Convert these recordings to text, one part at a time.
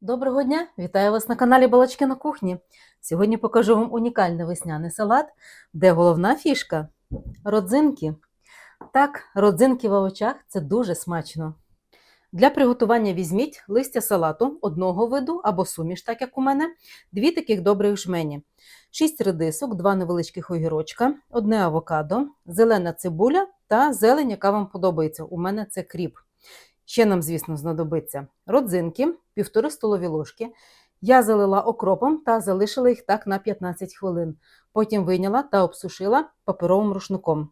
Доброго дня! Вітаю вас на каналі Балачки на кухні. Сьогодні покажу вам унікальний весняний салат, де головна фішка родзинки. Так, родзинки в овочах це дуже смачно. Для приготування візьміть листя салату одного виду або суміш, так як у мене, дві таких добрих жмені, 6 редисок, два невеличких огірочка, одне авокадо, зелена цибуля та зелень, яка вам подобається. У мене це кріп. Ще нам, звісно, знадобиться родзинки, півтори столові ложки. Я залила окропом та залишила їх так на 15 хвилин. Потім вийняла та обсушила паперовим рушником.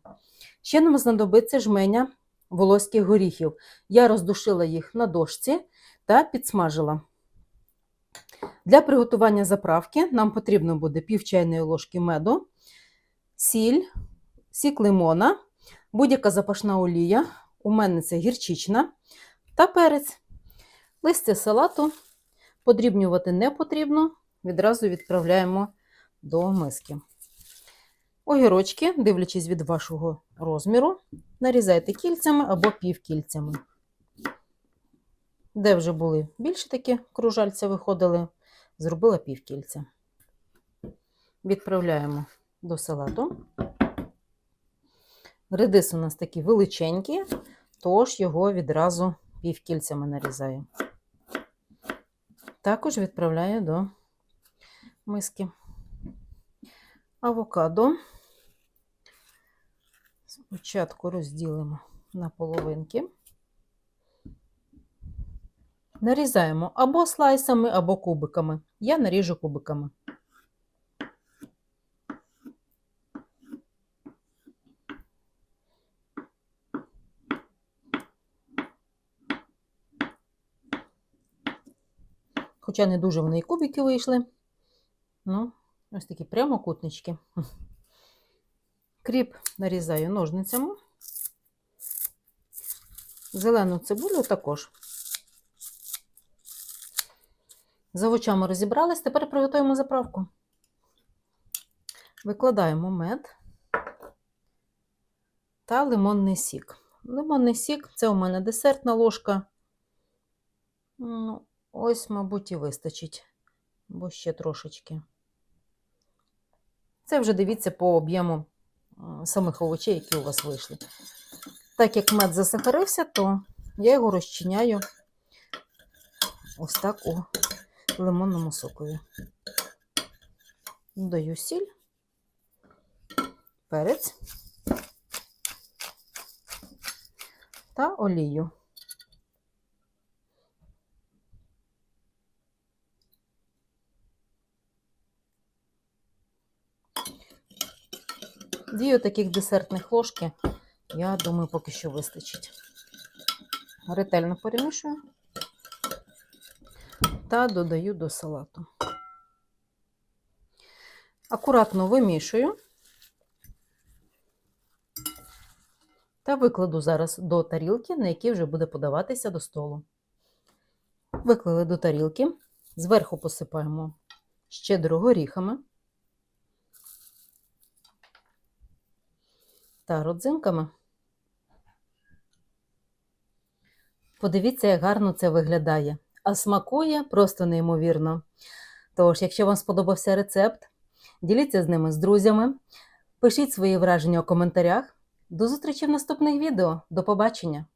Ще нам знадобиться жменя волоських горіхів. Я роздушила їх на дошці та підсмажила. Для приготування заправки нам потрібно буде пів чайної ложки меду, сіль, сік лимона, будь-яка запашна олія. У мене це гірчична та перець. Листя салату подрібнювати не потрібно, відразу відправляємо до миски. Огірочки, дивлячись від вашого розміру, нарізайте кільцями або півкільцями. Де вже були більше такі кружальця виходили, зробила півкільця. Відправляємо до салату. Редис у нас такий величенький, тож його відразу півкільцями нарізаю. Також відправляю до миски. Авокадо. Спочатку розділимо на половинки. Нарізаємо або слайсами, або кубиками. Я наріжу кубиками. Хоча не дуже вони і кубики вийшли. Ну, ось такі прямокутнички. Кріп нарізаю ножницями. Зелену цибулю також. За овочами розібрались, тепер приготуємо заправку. Викладаємо мед та лимонний сік. Лимонний сік це у мене десертна ложка. Ось, мабуть, і вистачить, бо ще трошечки. Це вже дивіться по об'єму самих овочей, які у вас вийшли. Так як мед засахарився, то я його розчиняю ось так у лимонному сокові. Додаю сіль, перець та олію. Дві таких десертних ложки, я думаю, поки що вистачить. Ретельно перемішую та додаю до салату. Акуратно вимішую та викладу зараз до тарілки, на якій вже буде подаватися до столу. Виклали до тарілки, зверху посипаємо щедро горіхами. Та родзинками. Подивіться, як гарно це виглядає. А смакує просто неймовірно. Тож, якщо вам сподобався рецепт, діліться з ними з друзями, пишіть свої враження у коментарях. До зустрічі в наступних відео. До побачення!